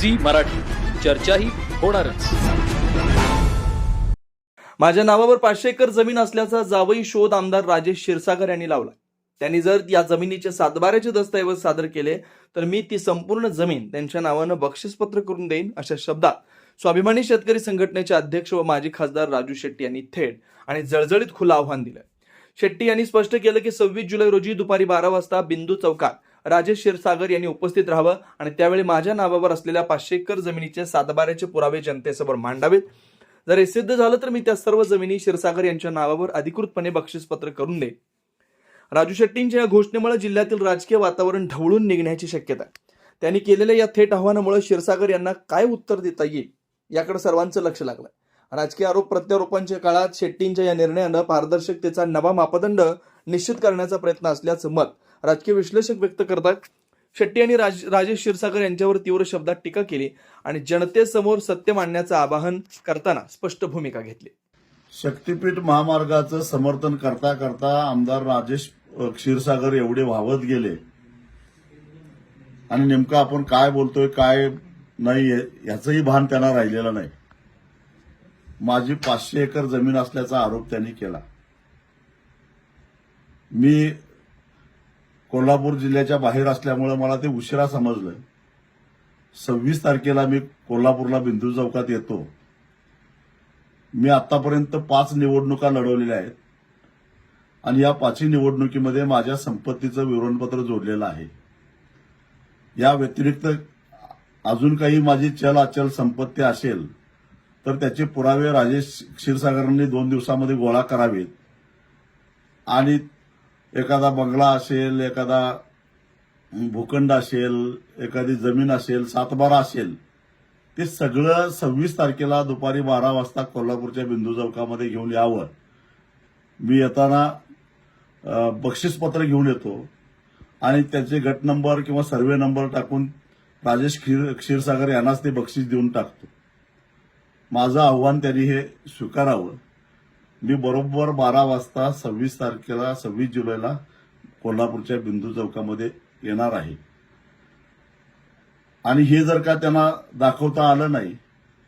Zee Marathi. चर्चाही होणारच. माझ्या नावावर पाचशे एकर जमीन असल्याचा जावई शोध आमदार राजेश क्षीरसागर यांनी लावला. त्यांनी जर या जमिनीचे सातबाऱ्याचे दस्तऐवज सादर केले तर मी ती संपूर्ण जमीन त्यांच्या नावानं बक्षीसपत्र करून देईन अशा शब्दात. स्वाभिमानी शेतकरी संघटनेचे अध्यक्ष व माजी खासदार राजू शेट्टी यांनी थेट आणि जळजळीत खुलं आव्हान दिलं. शेट्टी यांनी स्पष्ट केलं की सव्वीस जुलै रोजी दुपारी बारा वाजता बिंदू चौकात राजेश क्षीरसागर यांनी उपस्थित राहावं आणि त्यावेळी माझ्या नावावर असलेल्या पाचशे एकर जमिनीचे सातबाऱ्याचे पुरावे जनतेसमोर मांडावेत. जर हे सिद्ध झालं तर मी त्या सर्व जमिनी क्षीरसागर यांच्या नावावर अधिकृतपणे बक्षीसपत्र करून देईन. राजू शेट्टींच्या या घोषणेमुळे जिल्ह्यातील राजकीय वातावरण ढवळून निघण्याची शक्यता आहे. त्यांनी केलेल्या या थेट आव्हानामुळे क्षीरसागर यांना काय उत्तर देता येईल याकडे सर्वांचं लक्ष लागलं राजकीय आरोप प्रत्यारोपांच्या काळात शेट्टींच्या या निर्णयानं पारदर्शकतेचा नवा मापदंड निश्चित करण्याचा प्रयत्न असल्याचं मत राजकीय विश्लेषक व्यक्त करतात. शेट्टी यांनी राज राजेश क्षीरसागर यांच्यावर तीव्र शब्दात टीका केली आणि जनतेसमोर सत्य मांडण्याचं आवाहन करताना स्पष्ट भूमिका घेतली. शक्तीपीठ महामार्गाचं समर्थन करता करता आमदार राजेश क्षीरसागर एवढे व्हावत गेले. आणि नेमकं आपण काय बोलतोय काय नाही याचंही भान त्यांना राहिलेलं नाही. माझी पाचशे एकर जमीन असल्याचा आरोप त्यांनी केला. मी कोल्हापूर जिल्ह्याच्या बाहेर असल्यामुळे मला ते उशिरा समजलं. सव्वीस तारखेला मी कोल्हापूरला बिंदू चौकात येतो. मी आतापर्यंत पाच निवडणुका लढवलेल्या आहेत. आणि या पाचही निवडणुकीमध्ये माझ्या संपत्तीचं विवरणपत्र जोडलेलं आहे. या व्यतिरिक्त अजून काही माझी चल अचल संपत्ती असेल तर त्याचे पुरावे राजेश क्षीरसागरांनी दोन दिवसामध्ये गोळा करावेत. आणि एखादा बंगला असेल एखादा भूखंड असेल एखादी जमीन असेल सातबारा असेल ते सगळं सव्वीस तारखेला दुपारी बारा वाजता कोल्हापूरच्या बिंदू चौकामध्ये घेऊन यावं. मी येताना बक्षीसपत्र घेऊन येतो आणि त्याचे गट नंबर किंवा सर्वे नंबर टाकून राजेश क्षीर क्षीरसागर यांनाच ते बक्षीस देऊन टाकतो. माझं आव्हान त्यांनी हे स्वीकारावं. मी बरोबर बारा वाजता सव्वीस तारखेला सव्वीस जुलैला कोल्हापूरच्या बिंदू चौकामध्ये येणार आहे. आणि हे जर का त्यांना दाखवता आलं नाही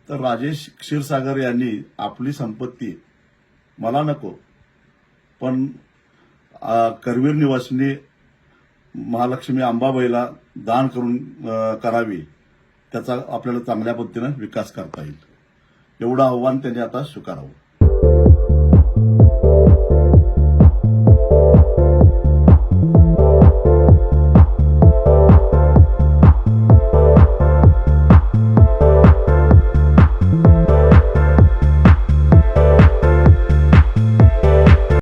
तर राजेश क्षीरसागर यांनी आपली संपत्ती मला नको. पण करवीर निवासिनी महालक्ष्मी अंबाबाईला दान करून करावी त्याचा आपल्याला चांगल्या पद्धतीनं विकास करता येईल. एवढं आव्हान त्यांनी आता स्वीकारावं.